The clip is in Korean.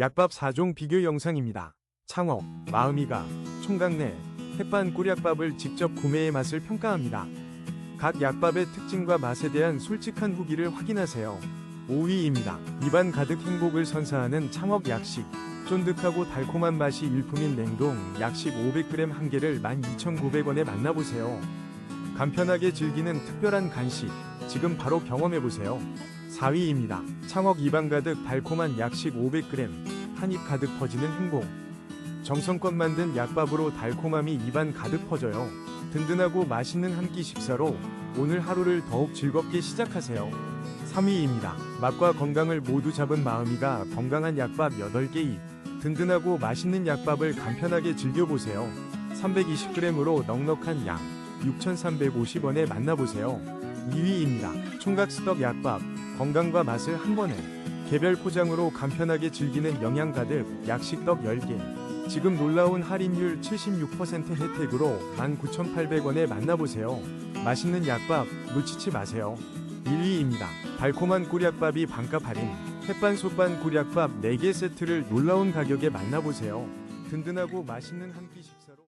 약밥 4종 비교 영상입니다. 창업, 마음이가, 총각내, 햇반 꿀약밥을 직접 구매해 맛을 평가합니다. 각 약밥의 특징과 맛에 대한 솔직한 후기를 확인하세요. 5위입니다. 입안 가득 행복을 선사하는 창업 약식. 쫀득하고 달콤한 맛이 일품인 냉동 약식 500g 한 개를 12,900원에 만나보세요. 간편하게 즐기는 특별한 간식. 지금 바로 경험해보세요. 4위입니다. 창업 입안 가득 달콤한 약식 500g. 한입 가득 퍼지는 행복. 정성껏 만든 약밥으로 달콤함이 입안 가득 퍼져요. 든든하고 맛있는 한 끼 식사로 오늘 하루를 더욱 즐겁게 시작하세요. 3위입니다. 맛과 건강을 모두 잡은 마음이가 건강한 약밥 8개 입. 든든하고 맛있는 약밥을 간편하게 즐겨보세요. 320g으로 넉넉한 양 6,350원에 만나보세요. 2위입니다. 총각스떡 약밥 건강과 맛을 한 번에 개별 포장으로 간편하게 즐기는 영양 가득 약식떡 10개 지금 놀라운 할인율 76% 혜택으로 19,800원에 만나보세요. 맛있는 약밥 놓치지 마세요. 1위입니다. 달콤한 꿀약밥이 반값 할인 햇반 솥반 꿀약밥 4개 세트를 놀라운 가격에 만나보세요. 든든하고 맛있는 한 끼 식사로